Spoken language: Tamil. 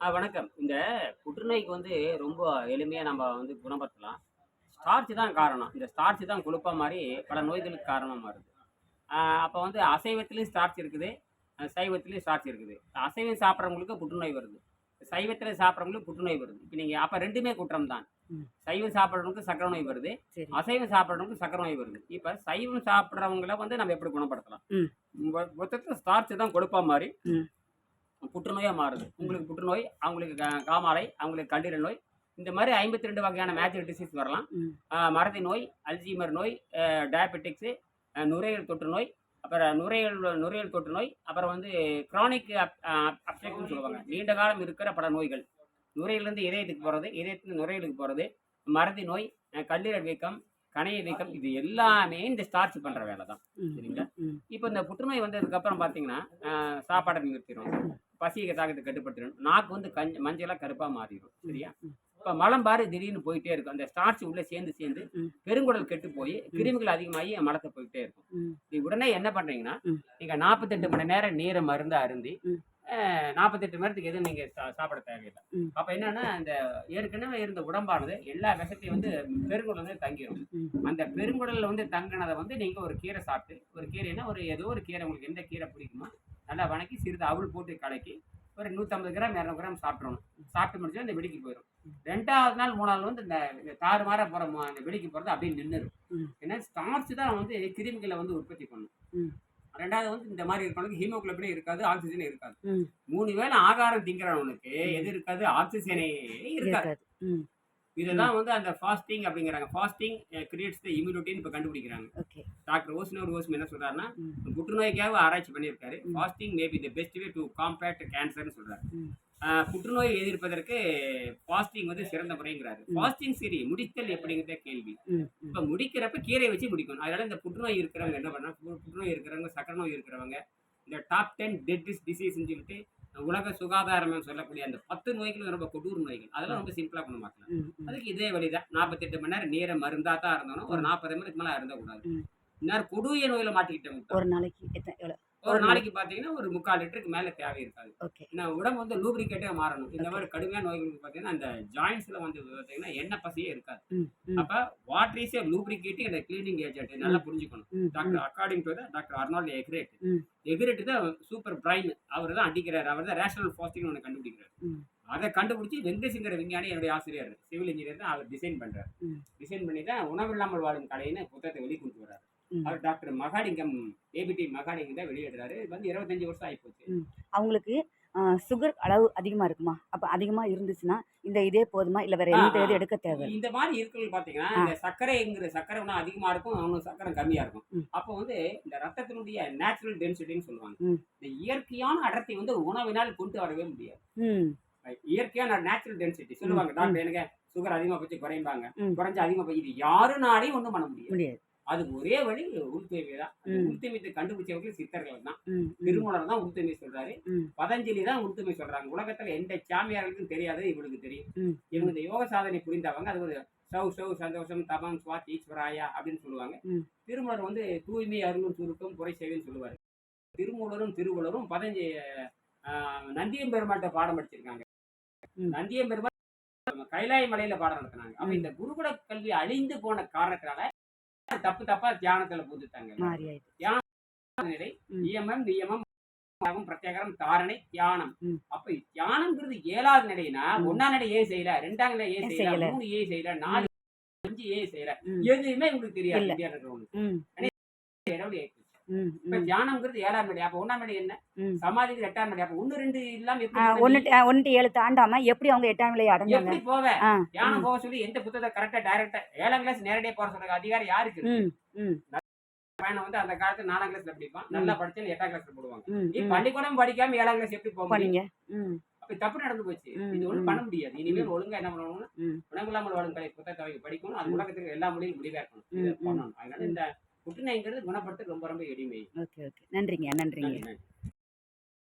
ஆ வணக்கம். இந்த புற்றுநோய்க்கு வந்து ரொம்ப எளிமையா நம்ம வந்து குணப்படுத்தலாம். ஸ்டார்ச் தான் காரணம். இந்த ஸ்டார்ச் தான் கொழுப்பா மாறி பல நோய்களுக்கு காரணமா மாறுது. ஆ அப்ப வந்து அசைவத்திலயும் ஸ்டார்ச் இருக்குது. சைவத்திலயும் ஸ்டார்ச் இருக்குது. அசைவம் சாப்பிடுறவங்களுக்கு புற்றுநோய் வருது. சைவத்தில சாப்பிடுறவங்களுக்கு புற்றுநோய் வருது. இப்ப நீங்க அப்ப 2மே குற்றம் தான். சைவம் சாப்பிடுறவங்களுக்கு சர்க்கரை நோய் வருது. அசைவம் சாப்பிடுறவங்களுக்கு சர்க்கரை நோய் வருது. இப்ப சைவம் சாப்பிடுறவங்கள வந்து நம்ம எப்படி குணப்படுத்தலாம்? மொத்தத்துல ஸ்டார்ச் தான் கொழுப்பா மாறி ம். புற்றுநோயா மாறுது. உங்களுக்கு புற்றுநோய், அவங்களுக்கு காமாலை, அவங்களுக்கு கல்லீரல் நோய். இந்த மாரி 52 வகையான மேஜர் டிசீஸ் வரலாம். ம். ஆ மறதி நோய், அல்சீமர் நோய், டயபெட்டிக்ஸ், நுரையீரல் தொற்று நோய், அப்புறம் நுரையீரல் நுரையீரல் தொற்று நோய், அப்புறம் வந்து கிரானிக் அப் அ அப்ஸ்ட்ரக்ஷன் சொல்லுவாங்க. நீண்ட காலம் இருக்கிற பல நோய்கள். நுரையீரலிருந்து இதயத்துக்கு போறது, இதயத்திலிருந்து நுரையீரலுக்கு போறது, மறதி நோய், கல்லீரல் வீக்கம், கணைய வீக்கம் இது எல்லாமே இந்த ஸ்டார்ச் பண்ற வேலை தான். சரிங்களா? இப்ப இந்த புற்றுநோய் வந்ததுக்கு அப்புறம் பார்த்தீங்கன்னா, சாப்பாட நிறுத்திரும். பசி தாகத்த கட்டுப்படுத்திரும். நாக்கு வந்து கஞ் மஞ்சளா கருப்பா மாறிரும். சரியா? இப்ப மலம் பாரு திடீர்னு போயிட்டே இருக்கும். அந்த ஸ்டார்ச் உள்ள சேர்ந்து சேர்ந்து. பெருங்குடல் கெட்டு போய் கிருமிகள் அதிகமாகி மலத்த போயிட்டே இருக்கும். நீ உடனே என்ன பண்றீங்கன்னா, ம். நீங்க 48 மணி நேரம் நீரை மருந்து அருந்தி, 48 மணி நேரத்துக்கு எதுவும் நீங்க சா சாப்பிட தேவையில்ல. அப்ப என்னன்னா, இந்த ஏற்கனவே இருந்த உடம்பானது எல்லா விஷத்தையும் வந்து பெருங்குடல்ல தங்கிரும். ம். அந்த பெருங்குடல்ல வந்து தங்கினத வந்து நீங்க ஒரு கீரை சாப்பிட்டு, ஒரு கீரைன்னா ஒரு ஏதோ ஒரு கீரை உங்களுக்கு எந்த கீரை பிடிக்குமோ, நல்லா வணக்கி சிறிது அவுள் போட்டு கலக்கி, ஒரு 150 கிராம், 200 கிராம் சாப்பிட்றணும். சாப்பிட்டு முடிச்சா இந்த வெடிக்கு போயிரும். 2வது நாள், 3வது வந்து இந்த இந்த தாறுமாறா போற ம அந்த வெடிக்கு போறது அப்படியே நின்னுரும். ம். ஏன்னா ஸ்டார்ச் தான் வந்து கிருமிகள வந்து உற்பத்தி பண்ணும். 2வது வந்து இந்த மாரி இருக்கவனுக்கு ஹீமோகுளோபினே இருக்காது, ஆக்ஸிஜனே இருக்காது. ம். 3 வேளை ஆகாரம் திங்கிறவனுக்கு எது இருக்காது? ஆக்ஸிஜனே இருக்காது. இருக்காது. ம். இததான் வந்து அந்த ஃபாஸ்டிங் அப்படிங்கிறாங்க. ஃபாஸ்டிங் கிரியேட்ஸ் த இம்யூனிட்டின்னு இப்ப கண்டுபிடிக்கிறாங்க. டாக்டர் ஓஸ்னோர் ஓஸ்ம் என்ன சொல்றாருன்னா. புற்றுநோய்க்காக ஆராய்ச்சி பண்ணியிருக்காரு. Fasting may be the best way to combat கேன்சர்ன்னு சொல்றாரு. புற்றுநோயை எதிர்ப்பதற்கு ஃபாஸ்டிங் வந்து சிறந்த முறைங்கிறாரு. ஃபாஸ்டிங் சரி, முடித்தல் எப்படிங்கிறத கேள்வி. இப்ப முடிக்கிறப்ப கீரைய வச்சு முடிக்கணும். அதனால இந்த புற்றுநோய் இருக்கிறவங்க என்ன பண்ணா, புற்றுநோய் இருக்கிறவங்க, சர்க்கரை நோய் இருக்கிறவங்க, இந்த டாப் 10 டெட்லிஸ்ட் டிசீஸ்ன்னு சொல்லிட்டு உலக சுகாதாரம் சொல்லக்கூடிய அந்த 10 நோய்களும் ரொம்ப கொடூர நோய்கள். அதெல்லாம் ரொம்ப சிம்பிளா குணமாக்கலாம். ம். ம். அதுக்கு இதே வழிதான். 48 மணி நேரம் நீரை மருந்தா தான் இருந்தோம். ஒரு 40 நிமிடத்துக்கு மேல அருந்தக்கூடாது. ம். இந்நேரம் கொடூய நோயில மாட்டிக்கிட்டவங்க ஒரு நாளைக்கு எத்தனை எவ்வளோ? ஒரு நாளைக்கு பார்த்தீங்கன்னா, ஒரு 3/4 லிட்டருக்கு மேல தேவை இருக்காது. ஏன்னா உடம்பு வந்து லூப்ரிகேட்டா மாறணும். இந்த. மாரி கடுமையான நோய்களுக்கு பார்த்தீங்கன்னா, அந்த ஜாயிண்ட்ஸ்ல வந்து பார்த்தீங்கன்னா, எண்ணெய் பசையே இருக்காது. அப்ப water is a lubricating and cleaning agent நல்லா புரிஞ்சுக்கணும். Doctor according to doctor Arnold Ehret. Ehret தான் சூப்பர் பிரைன். அவர் தான் அடிக்கிறாரு. அவர் தான் ரேஷனல் ஃபாஸ்டிங்னு ஒண்ணு கண்டுபிடிக்கிறாரு. அத கண்டுபிடிச்சு வெங்கடேஷ்ங்கிற விஞ்ஞானி என்னுடைய ஆசிரியர். சிவில் இன்ஜினியர் தான் அவர் டிசைன் பண்றாரு. ம். டிசைன் பண்ணி தான் உணவில்லாமல் வாழும் கலைன்னு புத்தகத்தை வெளி கொண்டு வர்றாரு. அவர் டாக்டர் மகாலிங்கம் ஏபிடி மகாலிங்கம் தான் வெளியிடுறாரு. இது வந்து 25 வருஷம் ஆயிப்போச்சு. ம். அவங்களுக்கு சுகர் அளவு அதிகமா இருக்குமா? அப்ப அதிகமா இருந்துச்சுன்னா, இந்த இதே போதுமா? இல்ல வேற எந்த. இது எடுக்க தேவையில்ல? இந்த மாரி இருக்கிறவங்க பார்த்தீங்கன்னா. இந்த சர்க்கரைங்கிற சர்க்கரை இன்னும் அதிகமா இருக்கும், இன்னும் சர்க்கரை கம்மியா இருக்கும். அப்போ வந்து இந்த ரத்தத்தினுடைய நேச்சுரல் டென்சிட்டின்னு சொல்லுவாங்க. இந்த இயற்கையான அடர்த்தி வந்து உணவினால் கொண்டு வரவே முடியாது. இயற்கையான நேச்சுரல் டென்சிட்டி சொல்லுவாங்க. டாக்டர் எனக்கு சுகர் அதிகமா போச்சு குறைம்பாங்க. ம். குறைஞ்சு அதிகமா போய் இது யாருனாலையும் ஒண்ணும் பண்ண முடியாது. அதுக்கு ஒரே வழி உள் தூய்மை தான். அந்த ம். உள் தூய்மையை கண்டுபிடிச்சவர்கள் சித்தர்கள் தான். ம். ம். திருமூலர் தான் உள் தூய்மை சொல்றாரு. பதஞ்சலி தான் உள் தூய்மை சொல்றாங்க. உலகத்துல எந்த சாமியார்களுக்கும் தெரியாது இவனுக்கு தெரியும். இவங்க இந்த யோக சாதனை புரிந்தவங்க அது ஒரு சவ் சவ் சந்தோஷம் தபம் சுவாத் ஈஸ்வராயா அப்படின்னு சொல்லுவாங்க. ம். திருமூலர் வந்து தூய்மை அருளும் சுருக்கம் குறை செய்வேன்னு சொல்லுவாரு. திருமூலரும் திருவள்ளுவரும் பதஞ்ச நந்தியம் பெருமாள்கிட்ட பாடம் படிச்சிருக்காங்க. நந்தியம் பெருமாள் கைலாய மலையில பாடம் நடத்தினாங்க. அப்ப. இந்த குருகுல கல்வி அழிந்து போன காரணத்தினால தப்பு தப்பா தியானத்துல பூந்துட்டாங்க. மாறி ஆயிடுச்சு. நிலை. நியமம் நியமம் பிரத்யேகரம் தாரணை தியானம். அப்ப தியானம்ங்கிறது ஏழாவது நிலைனா. ஒன்னாம் நிலை ஏன் செய்யல ரெண்டாம் நிலை ஏன் செய்யல? மூணு ஏன் செய்யல நாலு அஞ்சு ஏன் செய்யல. எதுவுமே உங்களுக்கு தெரியாது. இந்தியா இருக்கிறவங்களுக்கு இப்ப. தியானம்ங்கிறது ஏழாம் நிலை அப்ப ஒன்னாம் நிலை என்ன. சமாதிக்கு எட்டாம் நிலை அப்ப ஒண்ணு ரெண்டு இல்லாம எப்படி ஒண்ணு ஒண்ணு டு ஏழு தாண்டாம எப்படி அவங்க எட்டாம் நிலையை அடைஞ்சாங்க? எப்படி போவ. தியானம். போக சொல்லி எந்த புத்தகத்தை கரெக்டா டைரக்டா ஏழாம் கிளாஸ் நேரடியா போற சொல்ற அதிகாரம் யாருக்கு இருக்கு? ம். ம். பையனை வந்து அந்த காலத்துல நாலாம் கிளாஸ்ல படிப்பான் நல்லா படிச்சு எட்டாம் கிளாஸ்ல போடுவாங்க. நீ. பள்ளிக்கூடம் படிக்காம ஏழாம் கிளாஸ் எப்படி. ம். அப்ப தப்பு நடந்து போச்சு இது ஒண்ணும் ம். பண்ண முடியாது இனிமேல் ஒழுங்கா என்ன பண்ணணும்னா. உணவில்லாமல் வாழும் கலை புத்தகத்தை படிக்கணும் அது. உலகத்துக்கு எல்லா மொழியும் முடிவேற்கணும் ம், இதை ம். பண்ணணும் அதனால இந்த புற்றுநோய்ங்கிறது குணப்படுத்த ரொம்ப ரொம்ப எளிமை. Okay okay. நன்றிங்க நன்றிங்க. நன்றி நன்றி.